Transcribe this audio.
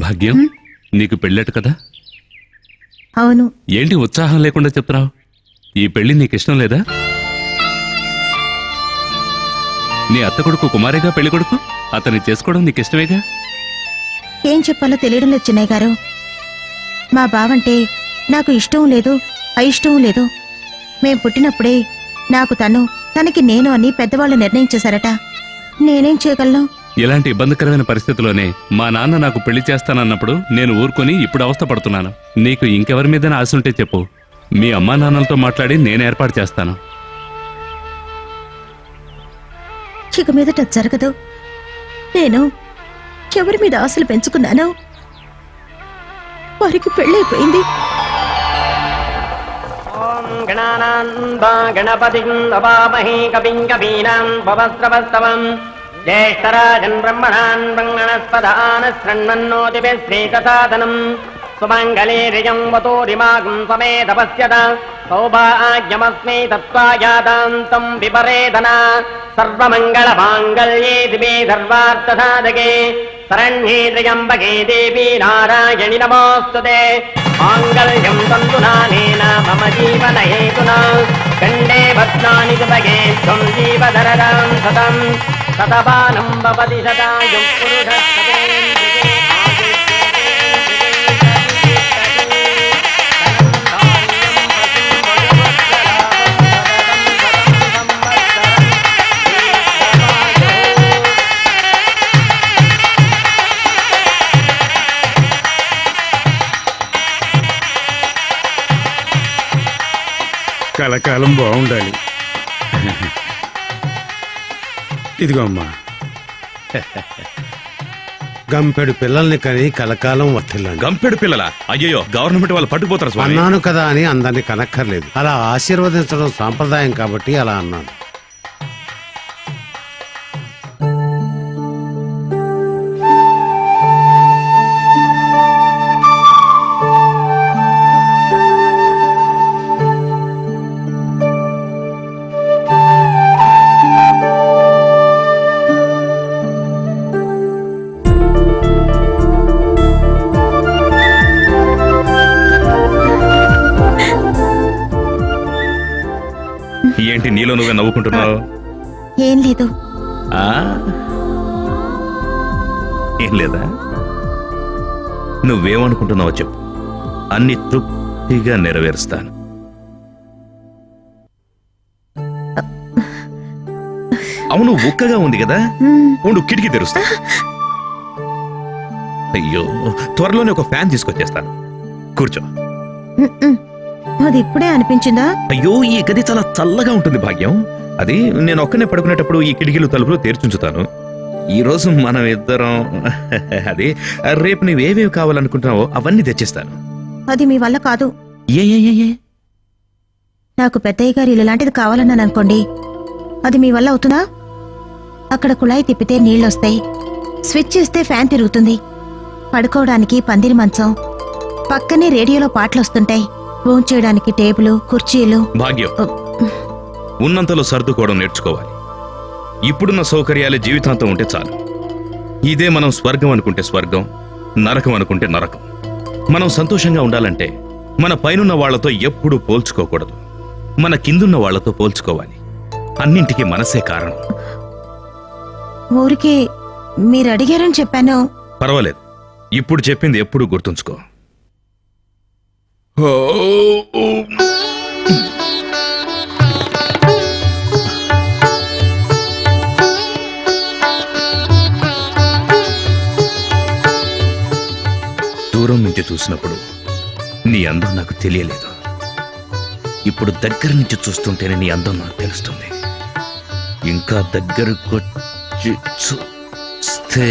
భాగ్యం? నీకు పెళ్ళట కదా? అవును. ఏంటి ఉత్సాహం లేకుండా చెప్తున్నావు? ఈ పెళ్ళి నీకు ఇష్టం లేదా? నీ అత్త కొడుకు కుమారేగా పెళ్ళి కొడుకు? అతన్ని చేసుకోవడం నీకు ఇష్టమేగా? ఏం చెప్పాలో తెలియడం లేదు చిన్నయ్య గారు. మా బావంటే నాకు ఇష్టం లేదు అయిష్టం లేదు. మేం పుట్టినప్పుడే నాకు తను తనకి నేను అని పెద్దవాళ్ళు నిర్ణయించేశారట. నేనేం చేయగలను? ఇలాంటి ఇబ్బందికరమైన పరిస్థితిలోనే మా నాన్న నాకు పెళ్ళి చేస్తానన్నప్పుడు నేను ఊరుకొని ఇప్పుడు అవస్థ పడుతున్నాను నీకు ఇంకెవరి మీద ఉంటే చెప్పు. మీ అమ్మా నాన్నలతో మాట్లాడి నేను ఏర్పాటు చేస్తాను. జరగదు. నేను ఎవరి మీద ఆశలు పెంచుకున్నాను వారికి పెళ్ళైపోయింది. అయిపోయింది గణపతి కవీనాం ज्येष्ठराजन् ब्रह्मणान् ब्रह्मणस्पदान शृण्वन्नोतिभिः श्रीतसादनम् सुमङ्गले रिजम् वतोरिमागम् समेतपश्यत सौभाग्यमस्मै तत्त्वायातान्तम् विपरेदना सर्वमङ्गलमाङ्गल्ये दिवे सर्वार्थसाधके शरण्ये त्र्यम्बके देवी नारायणि नमोऽस्तु ते माङ्गल्यम् तन्तुनानेन मम जीवनहेतुना कण्डे भद्राणि सुभगे त्वम् जीवधरदाम् सतम् शतपानम् भवति शतायुः पुरुषः కలకాలం బాగుండాలి. ఇదిగో అమ్మా. గంపెడు పిల్లల్ని కని కలకాలం వర్తిల్లండి. గంపెడు పిల్లల? అయ్యో గవర్నమెంట్ వాళ్ళు పట్టుకుపోతారు స్వామి. అన్నాను కదా అని అందరినీ కనక్కర్లేదు. అలా ఆశీర్వదించడం సాంప్రదాయం కాబట్టి అలా అన్నాను. ఏంటి నీలో నువ్వే నవ్వుకుంటున్నావు? ఏం లేదు? ఏం లేదా? నువ్వేమనుకుంటున్నావో చెప్పు. అన్ని తృప్తిగా నెరవేరుస్తాను. అవును ఉక్కగా ఉంది కదా. ఉండు కిటికీ తెరుస్తా. అయ్యో త్వరలోనే ఒక ఫ్యాన్ తీసుకొచ్చేస్తాను. కూర్చో. అది ఇప్పుడే అనిపించిందా? అయ్యో ఈ గది చాలా చల్లగా ఉంటుంది భాగ్యం. అది నేను ఒక్కనే పడుకునేటప్పుడు ఈ కిటికీలు తలుపులు తెరిచుంచుతాను. ఈ రోజు మనం ఇద్దరం అది రేపు నువ్వేవేవి కావాలనుకుంటున్నావో అవన్నీ తెచ్చిస్తాను. అది మీ వల్ల కాదు. ఏ ఏ ఏ, ఏ? నాకు పెద్దయ్య గారు ఇల్లు లాంటిది కావాలన్నాను అనుకోండి. అది మీ వల్ల అవుతుందా? అక్కడ కుళాయి తిప్పితే నీళ్ళొస్తాయి. స్విచ్ చేస్తే ఫ్యాన్ తిరుగుతుంది. పడుకోవడానికి పందిరి మంచం. పక్కనే రేడియోలో పాటలు వస్తుంటాయి చేయడానికి టేబుల్ కుర్చీలు. భాగ్యం. ఉన్నంతలో సర్దుకోవడం నేర్చుకోవాలి. ఇప్పుడున్న సౌకర్యాలే జీవితాంతం ఉంటే చాలు. ఇదే మనం స్వర్గం అనుకుంటే స్వర్గం నరకం అనుకుంటే నరకం. మనం సంతోషంగా ఉండాలంటే మన పైనున్న వాళ్ళతో ఎప్పుడూ పోల్చుకోకూడదు. మన కిందున్న వాళ్ళతో పోల్చుకోవాలి. అన్నింటికి మనసే కారణం. ఊరికే మీరు అడిగారని చెప్పాను. పర్వాలేదు. ఇప్పుడు చెప్పింది ఎప్పుడు గుర్తుంచుకో. దూరం నుంచి చూసినప్పుడు నీ అందం నాకు తెలియలేదు. ఇప్పుడు దగ్గర నుంచి చూస్తుంటేనే నీ అందం నాకు తెలుస్తుంది. ఇంకా దగ్గరకు చూస్తే